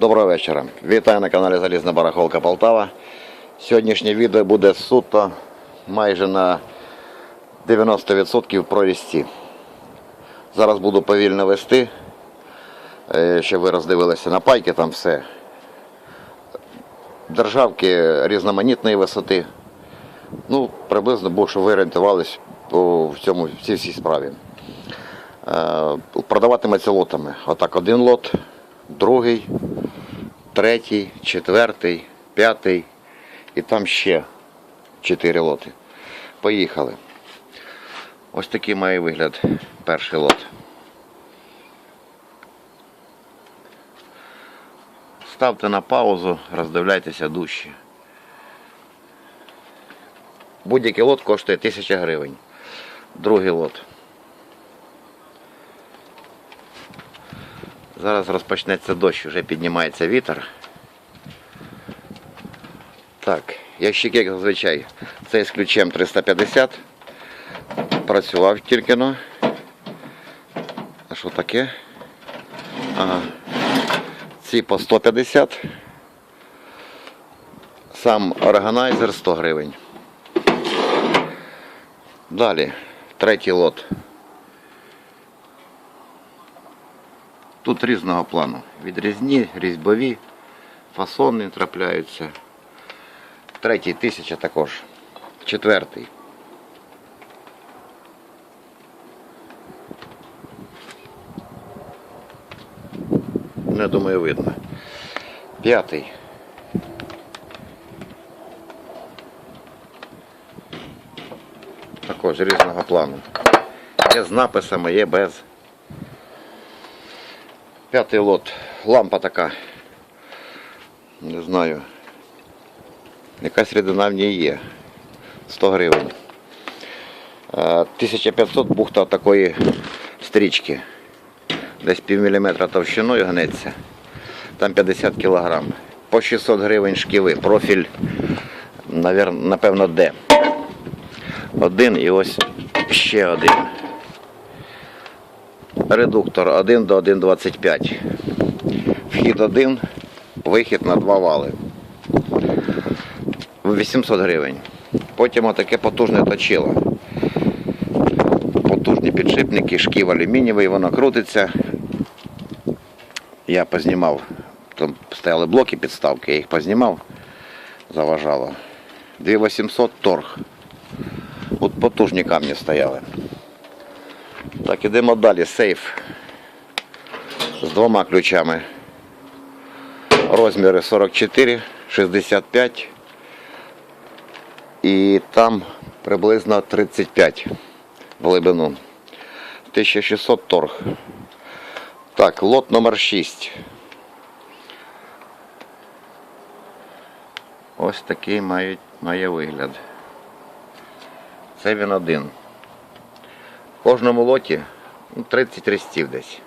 Доброго вечора. Вітаю на каналі Залізна Барахолка Полтава. Сьогоднішнє відео буде суто майже на 90% про різці. Зараз буду повільно вести, е, щоб ви роздивилися на пайки, там все. Державки різноманітної висоти. Ну, приблизно, бо щоб ви орієнтувались по в цьому в цій всій справі. Е, Продаватиметься лотами. Отак, один лот, другий, третій, четвертий, п'ятий і там ще чотири лоти. Поїхали. Ось такий має вигляд перший лот. Ставте на паузу, роздивляйтеся дужче. Будь-який лот коштує 1000 гривень. Другий лот. Зараз розпочнеться дощ, вже піднімається вітер. Так, ящик, як зазвичай, цей з ключем 350. Працював тільки но. А що таке? Ага. Ці по 150. Сам органайзер 100 гривень. Далі, третій лот. Тут різного плану. Відрізні, різьбові, фасони трапляються. Третій тисяча також. Четвертий. Не думаю, видно. П'ятий. Також різного плану. Є з написами, є без. П'ятий лот. Лампа така. Не знаю. Якась рідина в ній є. 100 гривень. Е, 1500 бухта такої стрічки. Десь пів міліметра товщиною гнеться. Там 50 кілограм. По 600 гривень шківи. Профіль, напевно, Д. Один і ось ще один. Редуктор 1 до 1,25. Вхід 1, вихід на 2 вали. 800 гривень. Потім отаке потужне точило. Потужні підшипники, шків алюмінієвий, воно крутиться. Я познімав. Там стояли блоки підставки, я їх познімав, заважало. 2800 торг. От потужні камні стояли. Так, ідемо далі. Сейф з двома ключами. Розміри 44, 65 і там приблизно 35 в глибину. 1600 торг. Так, лот номер 6. Ось такий мають, має вигляд. Це він один. В кожному лоті ну, 30 рестів десь.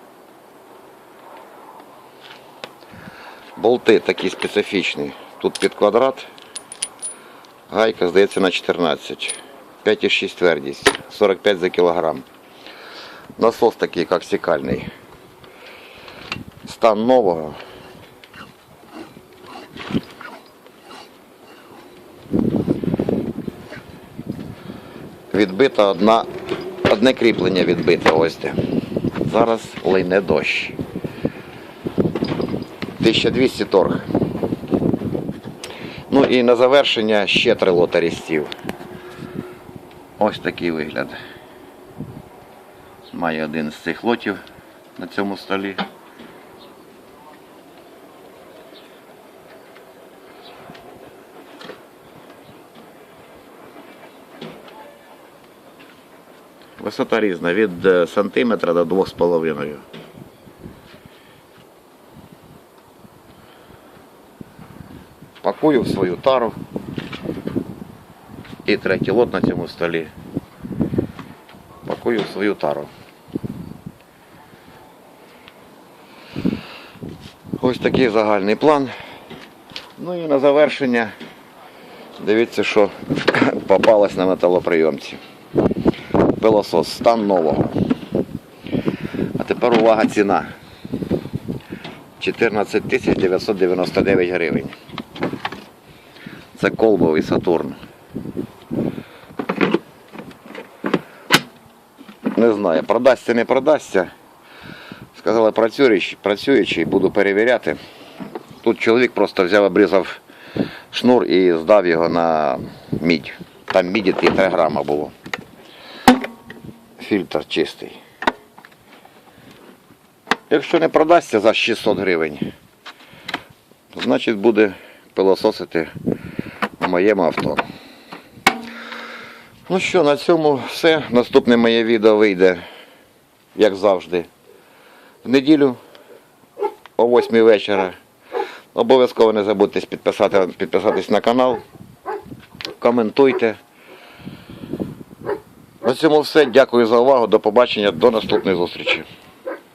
Болти такі специфічні. Тут під квадрат. Гайка, здається, на 14. 5,6 твердість. 45 за кілограм. Насос такий, як сікальний. Стан нового. Відбита одна, одне кріплення відбите ось де. Зараз лине дощ. 1200 торг. Ну і на завершення ще три лота рістів. Ось такий вигляд. Має один з цих лотів на цьому столі. Висота різна від е, сантиметра до двох з половиною. Пакую в свою тару. І третій лот на цьому столі. Пакую в свою тару. Ось такий загальний план. Ну і на завершення дивіться, що попалось на металоприйомці. Пилосос, стан нового. А тепер увага ціна. 14 999 гривень. Це колбовий Сатурн. Не знаю, продасться, не продасться. Сказали працюючий, працюючий, буду перевіряти. Тут чоловік просто взяв, обрізав шнур і здав його на мідь. Там міді 3 грама було. Фільтр чистий. Якщо не продасться за 600 гривень, значить буде пилососити в моєму авто. Ну що, на цьому все. Наступне моє відео вийде, як завжди, в неділю о 8 вечора. Обов'язково не забудьте підписати, підписатись на канал. Коментуйте. На цьому все. Дякую за увагу. До побачення. До наступної зустрічі.